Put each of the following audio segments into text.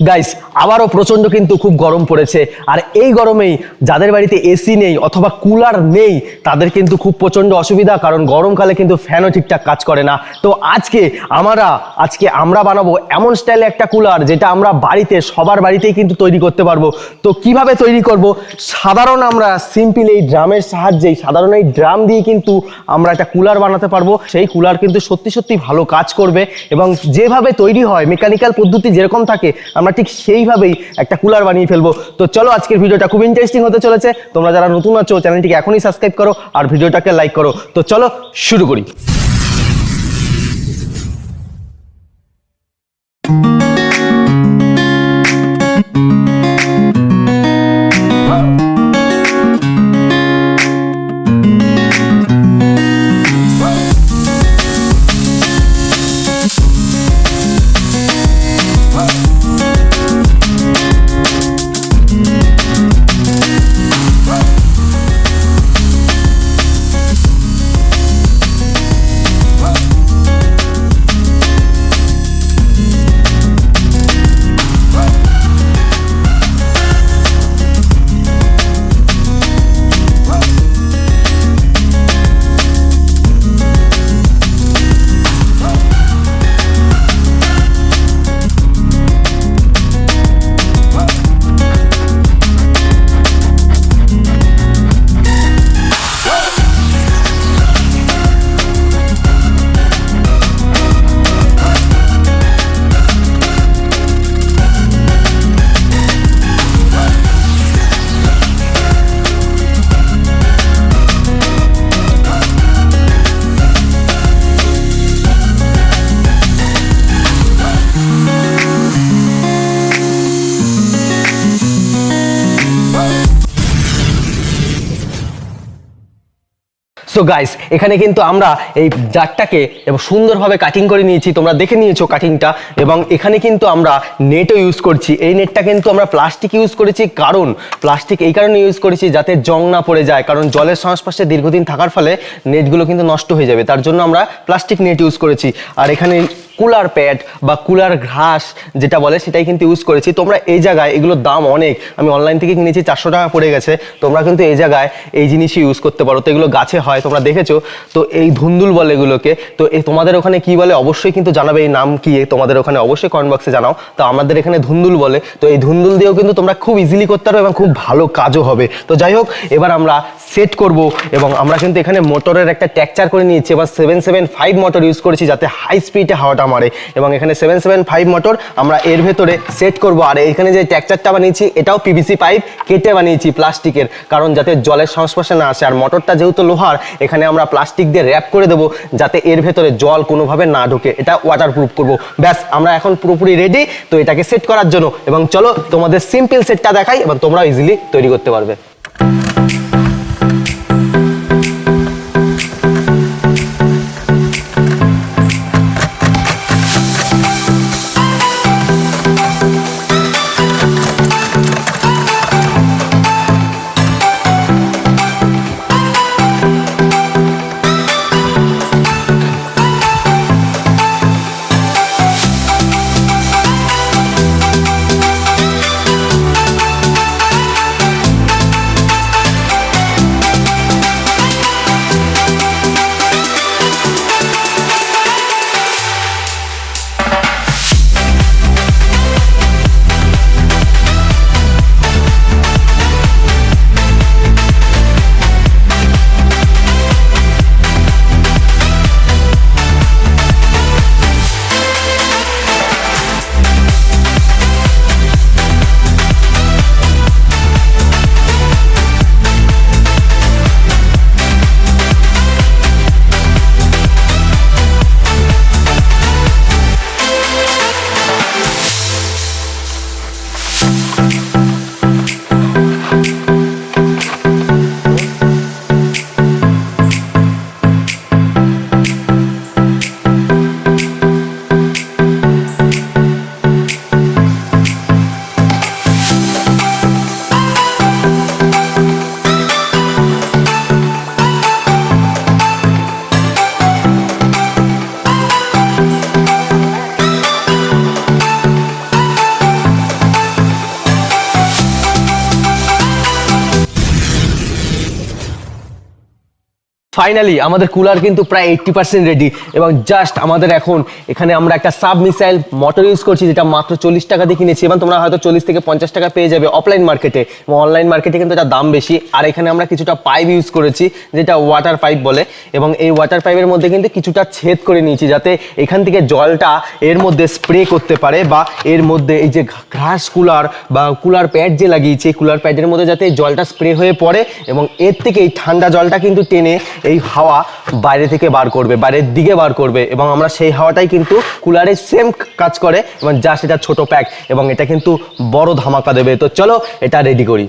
Guys আবারও প্রচণ্ড কিন্তু খুব গরম পড়েছে। আর এই গরমেই যাদের বাড়িতে এসি নেই অথবা কুলার নেই, তাদের কিন্তু খুব প্রচণ্ড অসুবিধা, কারণ গরমকালে কিন্তু ফ্যানও ঠিকঠাক কাজ করে না। তো আজকে আমরা আজকে আমরা বানাবো এমন স্টাইলে একটা কুলার যেটা আমরা বাড়িতে, সবার বাড়িতেই কিন্তু তৈরি করতে পারব। তো কীভাবে তৈরি করব? সাধারণ আমরা সিম্পল এই ড্রামের সাহায্যেই সাধারণ এই ড্রাম দিয়ে কিন্তু আমরা একটা কুলার বানাতে পারব। সেই কুলার কিন্তু সত্যি সত্যি ভালো কাজ করবে এবং যেভাবে তৈরি হয় মেকানিক্যাল পদ্ধতি যেরকম থাকে আমরা ঠিক সেইভাবেই একটা কুলার বানিয়ে ফেলব। তো চলো আজকের ভিডিওটা খুব ইন্টারেস্টিং হতে চলেছে। তোমরা যারা নতুন আছো চ্যানেলটিকে এখনই সাবস্ক্রাইব করো আর ভিডিওটাকে লাইক করো। তো চলো শুরু করি। সো গাইস এখানে কিন্তু আমরা এই জারটাকে সুন্দরভাবে কাটিং করে নিয়েছি। তোমরা দেখে নিয়েছো কাটিংটা এবং এখানে কিন্তু আমরা নেটও ইউজ করছি। এই নেটটা কিন্তু আমরা প্লাস্টিক ইউজ করেছি। কারণ প্লাস্টিক এই কারণে ইউজ করেছি যাতে জং না পড়ে যায়। কারণ জলের সংস্পর্শে দীর্ঘদিন থাকার ফলে নেটগুলো কিন্তু নষ্ট হয়ে যাবে। তার জন্য আমরা প্লাস্টিক নেট ইউজ করেছি। আর এখানে কুলার প্যাড বা কুলার ঘাস যেটা বলে, সেটাই কিন্তু ইউজ করেছি। তোমরা এই জায়গায় এগুলোর দাম অনেক। আমি অনলাইন থেকে কিনেছি, চারশো টাকা পড়ে গেছে। তোমরা কিন্তু এই জায়গায় এই জিনিসই ইউজ করতে পারো। তো এগুলো গাছে হয় তোমরা দেখেছ, তো এই ধুন্দুল বলে এগুলোকে, তো এই তোমাদের ওখানে কি বলে অবশ্যই কিন্তু জানাবে, এই নাম কি তোমাদের ওখানে অবশ্যই কমেন্ট বক্সে জানাও। তো আমাদের এখানে ধুন্দুল বলে, তো এই ধুন্দুল দিয়েও কিন্তু তোমরা খুব ইজিলি করতে পারবে এবং খুব ভালো কাজও হবে। তো যাই হোক, এবার আমরা সেট করব এবং আমরা কিন্তু এখানে মোটরের একটা ট্যাকচার করে নিয়েছি, এবার seven seven five motor use করেছি যাতে হাই স্পিডে হাওয়াটা মারে। এবং এখানে সেভেন সেভেন ফাইভ মোটর আমরা এর ভেতরে সেট করব। আর এখানে যে ট্যাকচারটা বানিয়েছি, এটাও পিভিসি পাইপ কেটে বানিয়েছি প্লাস্টিকের কারণ যাতে জলের সংস্পর্শে না আসে। আর মোটরটা যেহেতু লোহার এখানে আমরা প্লাস্টিক দিয়ে র্যাপ করে দেবো যাতে এর ভেতরে জল কোনোভাবে না ঢোকে। এটা ওয়াটার প্রুফ করব। ব্যাস, আমরা এখন পুরোপুরি রেডি তো এটাকে সেট করার জন্য। এবং চলো তোমাদের সিম্পল সেটটা দেখাই, এবং তোমরা ইজিলি তৈরি করতে পারবে। ফাইনালি আমাদের কুলার কিন্তু প্রায় এইট্টি পার্সেন্ট রেডি এবং জাস্ট আমাদের এখন এখানে আমরা একটা সাব মিসাইল মোটর ইউজ করছি যেটা মাত্র চল্লিশ টাকা দিয়ে কিনেছি এবং তোমরা হয়তো চল্লিশ থেকে পঞ্চাশ টাকা পেয়ে যাবে অফলাইন মার্কেটে এবং অনলাইন মার্কেটে কিন্তু এটা দাম বেশি। আর এখানে আমরা কিছুটা পাইপ ইউজ করেছি, যেটা ওয়াটার পাইপ বলে। এবং এই ওয়াটার পাইপের মধ্যে কিন্তু কিছুটা ছেদ করে নিয়েছি যাতে এখান থেকে জলটা এর মধ্যে স্প্রে করতে পারে বা এর মধ্যে এই যে ঘাস কুলার বা কুলার প্যাড যে লাগিয়েছে কুলার প্যাডের মধ্যে যাতে জলটা স্প্রে হয়ে পড়ে এবং এর থেকে এই ঠান্ডা জলটা কিন্তু টেনে এই হাওয়া বাইরে থেকে বার করবে, বাইরের দিকে বার করবে এবং আমরা সেই হাওয়াটাই কিন্তু কুলারে সেম কাজ করে এবং যা সেটা ছোট প্যাক এবং এটা কিন্তু বড় ধামাকা দেবে। তো চলো এটা রেডি করি।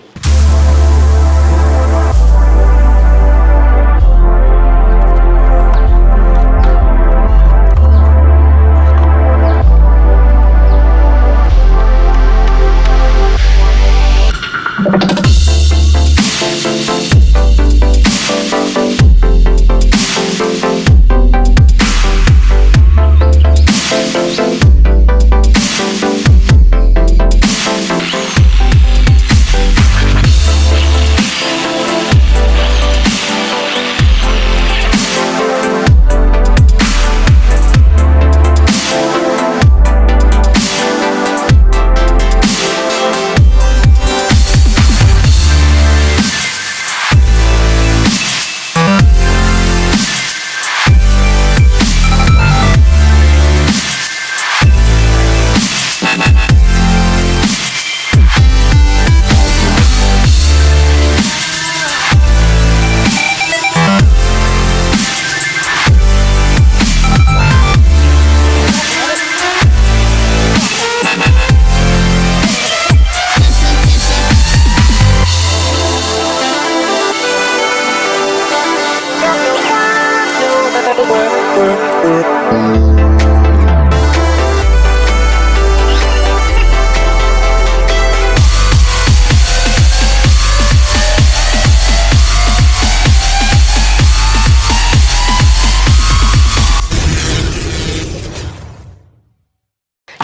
Thank you.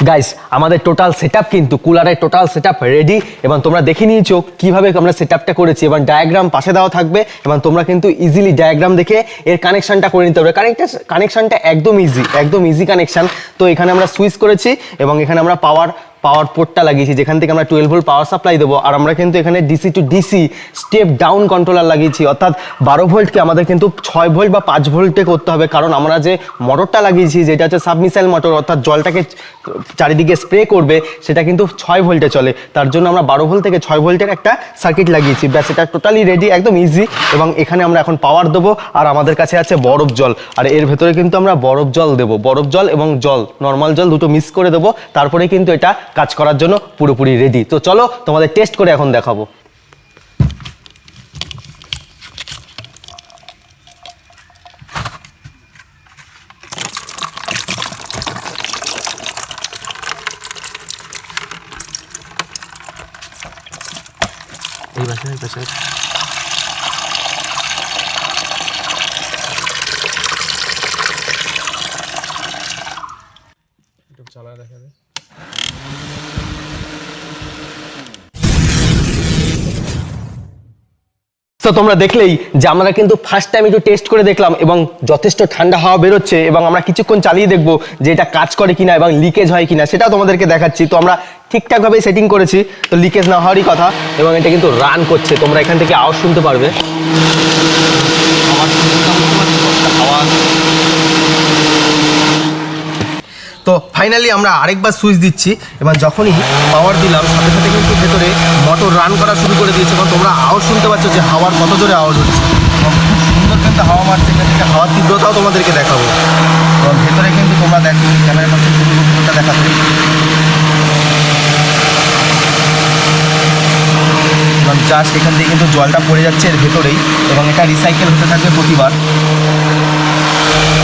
গাইস আমাদের টোটাল সেট কিন্তু কুলারের টোটাল সেট রেডি এবং তোমরা দেখে নিয়েছো কীভাবে আমরা সেট করেছি, এবং ডায়াগ্রাম পাশে দেওয়া থাকবে, এবং তোমরা কিন্তু ইজিলি ডায়াগ্রাম দেখে এর কানেকশানটা করে নিতে পারবে। কানেকটা কানেকশানটা একদম ইজি একদম ইজি কানেকশান তো এখানে আমরা সুইচ করেছি, এবং এখানে আমরা পাওয়ার পাওয়ার পোর্টটা লাগিয়েছি, যেখান থেকে আমরা টুয়েলভ ভোল্ট পাওয়ার সাপ্লাই দেবো, আর আমরা কিন্তু এখানে DC to DC step down controller লাগিয়েছি, অর্থাৎ বারো ভোল্টকে আমাদের কিন্তু ছয় ভোল্ট বা পাঁচ ভোল্টে করতে হবে, কারণ আমরা যে মোটরটা লাগিয়েছি, যেটা হচ্ছে সাবমিসাইল মোটর অর্থাৎ জলটাকে চারিদিকে স্প্রে করবে, সেটা কিন্তু ছয় ভোল্টে চলে। তার জন্য আমরা বারো ভোল্ট থেকে ছয় ভোল্টের একটা সার্কিট লাগিয়েছি। ব্যাস, এটা টোটালি রেডি একদম ইজি এবং এখানে আমরা এখন পাওয়ার দেবো, আর আমাদের কাছে আছে বরফ জল। আর এর ভেতরে কিন্তু আমরা বরফ জল দেবো, বরফ জল এবং জল নর্মাল জল দুটো মিক্স করে দেবো, তারপরে কিন্তু এটা কাজ করার জন্য পুরোপুরি রেডি তো চলো তোমাদের টেস্ট করে এখন দেখাবো। এই পাশে এই একটু চালায় দেখা যায় তো তোমরা দেখলেই যে আমরা কিন্তু ফার্স্ট টাইম একটু টেস্ট করে দেখলাম এবং যথেষ্ট ঠান্ডা হাওয়া বেরোচ্ছে এবং আমরা কিছুক্ষণ চালিয়ে দেখব যে এটা কাজ করে কিনা এবং লিকেজ হয় কিনা, সেটাও তোমাদেরকে দেখাচ্ছি। তো আমরা ঠিকঠাকভাবে সেটিং করেছি, তো লিকেজ না হওয়ারই কথা এবং এটা কিন্তু রান করছে। তোমরা এখান থেকে আওয়াজ শুনতে পারবে আওয়াজ শুনতে পাচ্ছ, আওয়াজ তো ফাইনালি আমরা আরেকবার সুইচ দিচ্ছি। এবার যখনই পাওয়ার দিলাম, সাথে সাথে কিন্তু ভেতরে মোটর রান করা শুরু করে দিয়েছে। এবং তোমরা আওয়াজ শুনতে পাচ্ছ যে হাওয়ার কত জোরে আওয়াজ হচ্ছে। সুন্দর কিন্তু হাওয়া মারছে, এখান থেকে হাওয়ার তীব্রতাও তোমাদেরকে দেখাবো। এবং ভেতরে কিন্তু তোমরা দেখো ক্যামেরার পাশে তীব্রতা দেখাচ্ছে। এবং জাস্ট এখান থেকে কিন্তু জলটা পড়ে যাচ্ছে এর ভেতরেই, এবং এটা রিসাইকেল হতে থাকবে প্রতিবার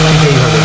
ঠিক এইভাবে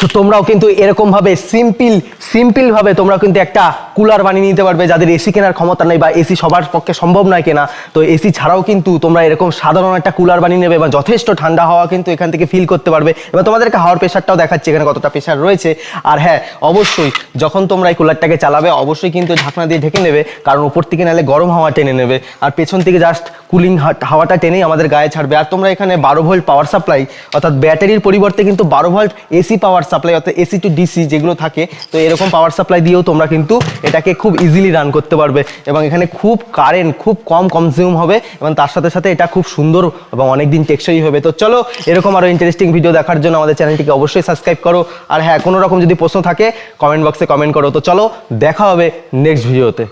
তো তোমরাও কিন্তু এরকমভাবে সিম্পল সিম্পল ভাবে তোমরা কিন্তু একটা কুলার বানিয়ে নিতে পারবে যাদের এসি কেনার ক্ষমতা নেই বা এসি সবার পক্ষে সম্ভব নয় কেনা। তো এসি ছাড়াও কিন্তু তোমরা এরকম সাধারণ একটা কুলার বানিয়ে নেবে এবং যথেষ্ট ঠান্ডা হাওয়া কিন্তু এখান থেকে ফিল করতে পারবে। এবং তোমাদেরকে হাওয়ার প্রেশারটাও দেখাচ্ছে এখানে কতটা প্রেশার রয়েছে। আর হ্যাঁ অবশ্যই যখন তোমরা এই কুলারটাকে চালাবে, অবশ্যই কিন্তু ঢাকনা দিয়ে ঢেকে নেবে, কারণ উপর থেকে নালে গরম হাওয়া টেনে নেবে। আর পেছন থেকে জাস্ট কুলিং হাওয়াটা টেনেই আমাদের গায়ে ছাড়বে। আর তোমরা এখানে বারো ভোল্ট পাওয়ার সাপ্লাই অর্থাৎ ব্যাটারির পরিবর্তে কিন্তু বারো ভোল্ট এসি পাওয়ার সাপ্লাই অর্থাৎ এসি টু ডিসি যেগুলো থাকে, তো এরকম পাওয়ার সাপ্লাই দিয়েও তোমরা কিন্তু এটাকে খুব ইজিলি রান করতে পারবে। এবং এখানে খুব কারেন্ট খুব কম কনজিউম হবে এবং তার সাথে সাথে এটা খুব সুন্দর এবং অনেক দিন টেকসই হবে। তো চলো, এরকম আরও ইন্টারেস্টিং ভিডিও দেখার জন্য আমাদের চ্যানেলটিকে অবশ্যই সাবস্ক্রাইব করো। আর হ্যাঁ কোনো রকম যদি প্রশ্ন থাকে কমেন্ট বক্সে কমেন্ট করো। তো চলো, দেখা হবে নেক্সট ভিডিওতে